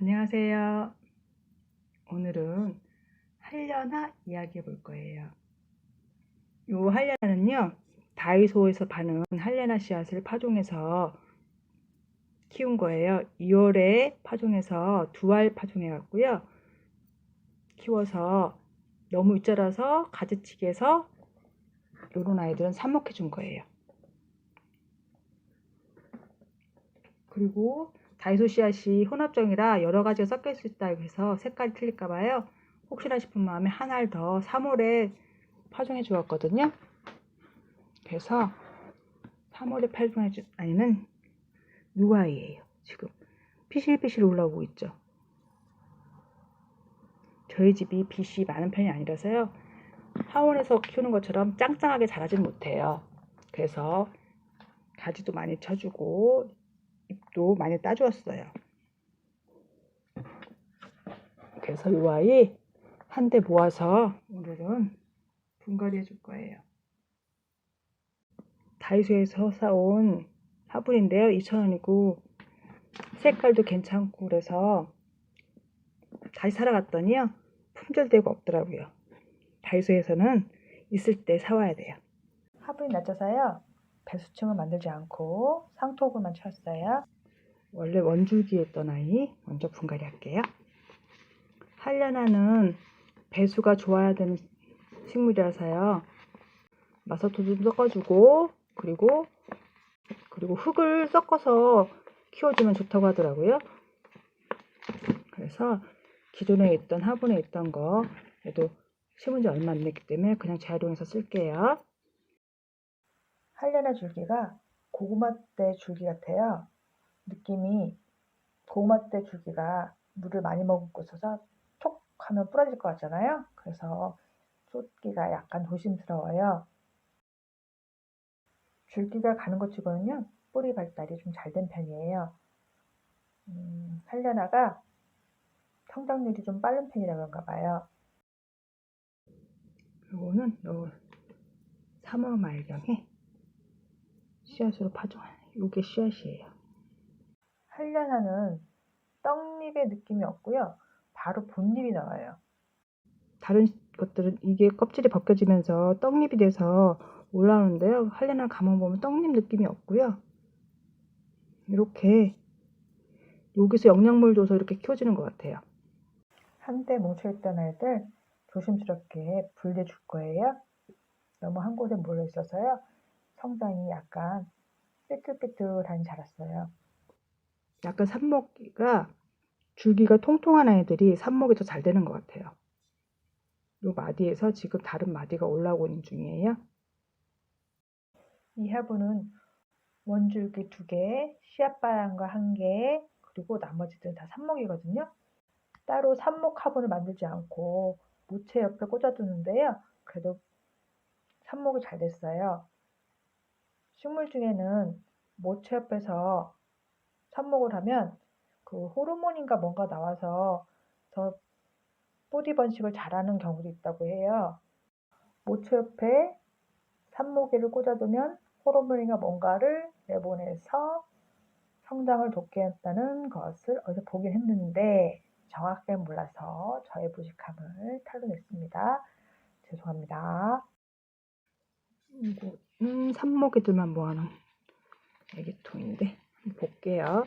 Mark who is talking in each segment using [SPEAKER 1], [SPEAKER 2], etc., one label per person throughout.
[SPEAKER 1] 안녕하세요. 오늘은 한려나 이야기해 볼 거예요. 요 한려나는요, 다이소에서 파는 한려나 씨앗을 파종해서 키운 거예요. 2월에 파종해서 두 알 파종해 갖고요. 키워서 너무 윗자라서 가지치기해서 요런 아이들은 삽목해 준 거예요. 그리고 다이소 씨앗이 혼합종이라 여러 가지가 있을 수 있다 해서 색깔이 틀릴까 봐요. 혹시나 싶은 마음에 한 알 더 3월에 파종해 주었거든요. 그래서 3월에 파종해 준 아이는 요 아이예요. 지금 피실피실 올라오고 있죠. 저희 집이 빛이 많은 편이 아니라서요. 하원에서 키우는 것처럼 짱짱하게 자라진 못해요. 그래서 가지도 많이 쳐주고 잎도 많이 따주었어요. 그래서 이 아이 한 대 모아서 오늘은 분갈이 해줄 거예요. 다이소에서 사온 화분인데요. 2,000원이고 색깔도 괜찮고 그래서 다시 사러 갔더니요. 품절되고 없더라고요. 다이소에서는 있을 때 사와야 돼요. 화분이 낮아서요. 배수층을 만들지 않고 상토구만 쳤어요. 원래 원줄기였던 아이 먼저 분갈이 할게요. 한려나는 배수가 좋아야 되는 식물이라서요. 마사토도 좀 섞어주고 그리고 그리고 흙을 섞어서 키워주면 좋다고 하더라고요. 그래서 기존에 있던 화분에 있던 거 그래도 심은 지 얼마 안 됐기 때문에 그냥 재활용해서 쓸게요. 한려나 줄기가 고구마 때 줄기 같아요. 느낌이 고구마 때 줄기가 물을 많이 있어서 톡 하면 부러질 것 같잖아요. 그래서 쏟기가 약간 조심스러워요. 줄기가 가는 것 치고는요, 뿌리 발달이 좀 잘 된 편이에요. 음, 한려나가 성장률이 좀 빠른 편이라 그런가 봐요. 요거는 요 3월 말경에 씨앗으로 파종한 요게 씨앗이에요. 한려나는 떡잎의 느낌이 없고요. 바로 본잎이 나와요. 다른 것들은 이게 껍질이 벗겨지면서 떡잎이 돼서 올라오는데요. 한려나 가만 보면 떡잎 느낌이 없고요. 이렇게 여기서 영양물 줘서 이렇게 키워지는 것 같아요. 한때 뭉쳐있던 아이들 조심스럽게 분리줄 거예요. 너무 한 곳에 몰려 있어서요. 성장이 약간 삐뚤삐뚤하니 자랐어요. 약간 삽목이가 줄기가 통통한 아이들이 삽목이 더 잘 되는 것 같아요. 요 마디에서 지금 다른 마디가 올라오고 있는 중이에요. 이 화분은 원줄기 두 개, 씨앗바람과 한 개, 그리고 나머지들은 다 삽목이거든요. 따로 삽목 화분을 만들지 않고 모체 옆에 꽂아두는데요. 그래도 삽목이 잘 됐어요. 식물 중에는 모체 옆에서 삽목을 하면 그 호르몬인가 뭔가 나와서 더 뿌리 번식을 잘하는 경우도 있다고 해요. 모체 옆에 삽목이를 꽂아두면 호르몬인가 뭔가를 내보내서 성장을 돕게 했다는 것을 어디서 보긴 했는데 정확하게 몰라서 저의 부식함을 털어냈습니다. 죄송합니다. 음, 삽목이들만 모아놓은 애기통인데 한번 볼게요.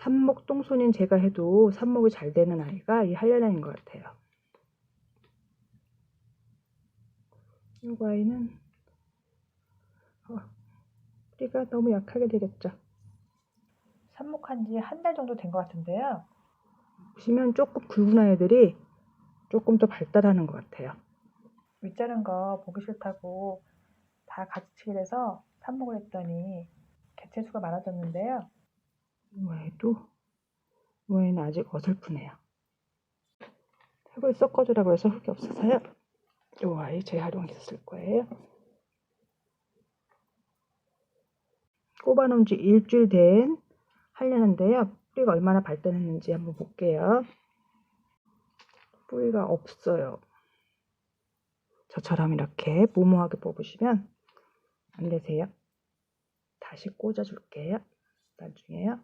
[SPEAKER 1] 삽목 똥손인 제가 해도 삽목이 잘 되는 아이가 이 한려나인 것 같아요. 이 아이는 어, 뿌리가 너무 약하게 되겠죠. 삽목한 지 한 달 정도 된 것 같은데요. 보시면 조금 굵은 아이들이 조금 더 발달하는 것 같아요. 윗자른 거 보기 싫다고 다 가지치기를 해서 삽목을 했더니 개체수가 많아졌는데요. 이외에도 이외에는 아직 어설프네요. 흙을 섞어주라고 해서 흙이 없어서요. 이 아이 재활용해서 쓸 거예요. 꼽아놓은 지 일주일 된 하려는데요. 뿌리가 얼마나 발달했는지 한번 볼게요. 뿌리가 없어요. 저처럼 이렇게 모모하게 뽑으시면
[SPEAKER 2] 안 되세요? 다시 꽂아줄게요. 나중에요.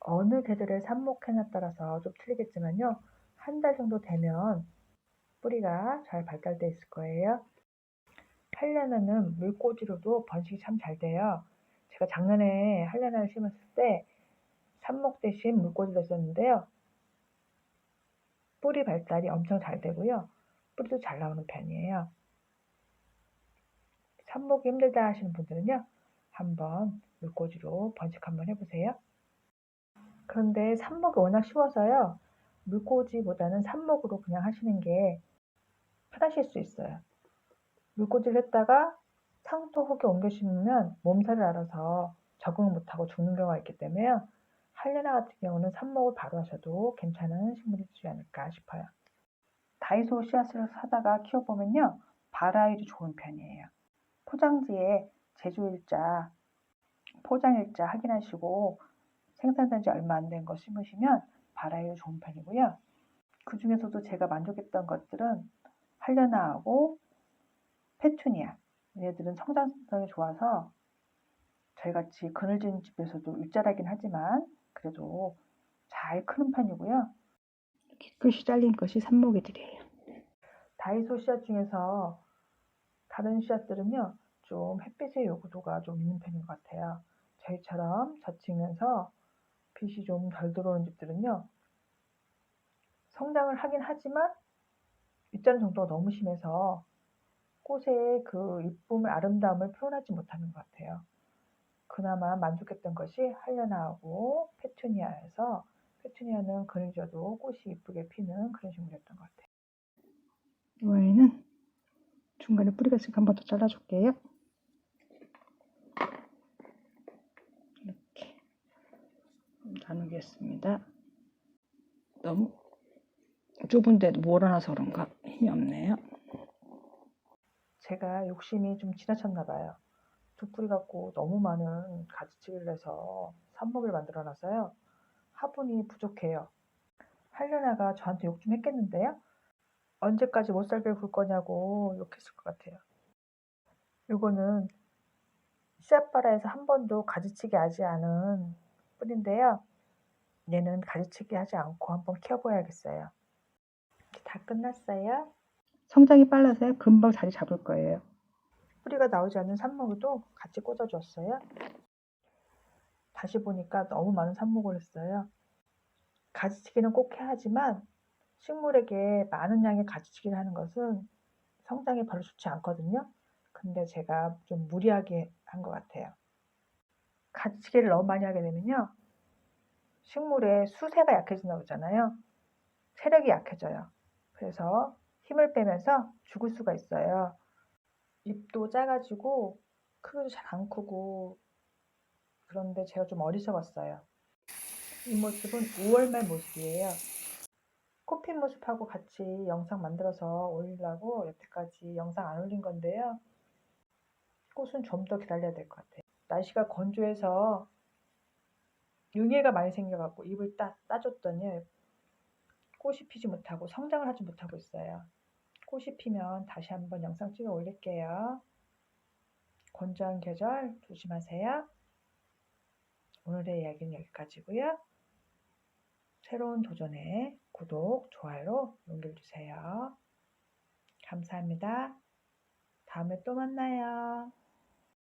[SPEAKER 2] 어느 계절에 삽목해나 따라서 좀 틀리겠지만요. 한 달 정도 되면 뿌리가 잘 발달돼 있을 거예요. 한려나는 물꽂이로도 번식이 참 잘 돼요. 제가 작년에 한려나를 심었을 때 삽목 대신 물꽂이를 썼는데요. 뿌리 발달이 엄청 잘 되고요. 뿌리도 잘 나오는 편이에요. 삽목이 힘들다 하시는 분들은요. 한번 물꽂이로 번식 한번 해보세요. 그런데 삽목이 워낙 쉬워서요. 물꽂이보다는 삽목으로 그냥 하시는 게 편하실 수 있어요. 물꽂이를 했다가 상토 흙에 옮겨 심으면 몸살을 알아서 적응을 못하고 죽는 경우가 있기 때문에요. 할레나 같은 경우는 삽목을 바로 하셔도 괜찮은 식물이 되지 않을까 싶어요. 다이소 씨앗을 사다가 키워보면요. 발아이도 좋은 편이에요. 포장지에 제조일자, 포장일자 확인하시고 생산된 지 얼마 안 된 거 심으시면 발아이도 좋은 편이고요. 그 중에서도 제가 만족했던 것들은 할려나하고 페투니아. 얘네들은 성장성이 좋아서 저희같이 그늘진 집에서도 일자라긴 하지만 그래도 잘 크는 편이고요.
[SPEAKER 1] 끝이 잘린 것이 삽목이들이에요.
[SPEAKER 2] 다이소 씨앗 중에서 다른 씨앗들은요, 좀 햇빛의 요구도가 좀 있는 편인 것 같아요. 저희처럼 젖히면서 빛이 좀 덜 들어오는 집들은요, 성장을 하긴 하지만 입자는 정도가 너무 심해서 꽃의 그 이쁨을, 아름다움을 표현하지 못하는 것 같아요. 그나마 만족했던 것이 할려나하고 페투니아여서 페투니아는 그늘져도 꽃이 이쁘게 피는 그런 식물이었던 것 같아요.
[SPEAKER 1] 이번에는 중간에 뿌리가 있으니까 한 번 더 잘라줄게요. 이렇게 나누겠습니다. 너무 좁은데 몰아놔서 그런가 힘이 없네요.
[SPEAKER 2] 제가 욕심이 좀 지나쳤나 봐요. 두 뿌리 갖고 너무 많은 가지치기를 해서 삽목을 만들어 놨어요. 화분이 부족해요. 할려나가 저한테 욕 좀 했겠는데요? 언제까지 못 살게 굴 거냐고 욕했을 것 같아요. 이거는 씨앗바라에서 한 번도 가지치기 하지 않은 뿌리인데요. 얘는 가지치기 하지 않고 한번 키워봐야겠어요. 다 끝났어요.
[SPEAKER 1] 성장이 빨라서 금방 자리 잡을 거예요.
[SPEAKER 2] 뿌리가 나오지 않는 삽목에도 같이 꽂아줬어요. 다시 보니까 너무 많은 삽목을 했어요. 가지치기는 꼭 해야 하지만 식물에게 많은 양의 가지치기를 하는 것은 성장에 별로 좋지 않거든요. 근데 제가 좀 무리하게 한 것 같아요. 가지치기를 너무 많이 하게 되면요. 식물의 수세가 약해진다고 그러잖아요. 세력이 약해져요. 그래서 힘을 빼면서 죽을 수가 있어요. 잎도 작아지고 크기도 잘 안 크고 그런데 제가 좀 어리석었어요. 이 모습은 5월 말 모습이에요. 꽃핀 모습하고 같이 영상 만들어서 올리려고 여태까지 영상 안 올린 건데요. 꽃은 좀 더 기다려야 될 것 같아요. 날씨가 건조해서 융해가 많이 생겨갖고 잎을 따, 따줬더니 꽃이 피지 못하고 성장을 하지 못하고 있어요. 꽃이 피면 다시 한번 영상 찍어 올릴게요. 건조한 계절 조심하세요. 오늘의 이야기는 여기까지고요. 새로운 도전에 구독, 좋아요로 용기를 주세요. 감사합니다. 다음에 또 만나요.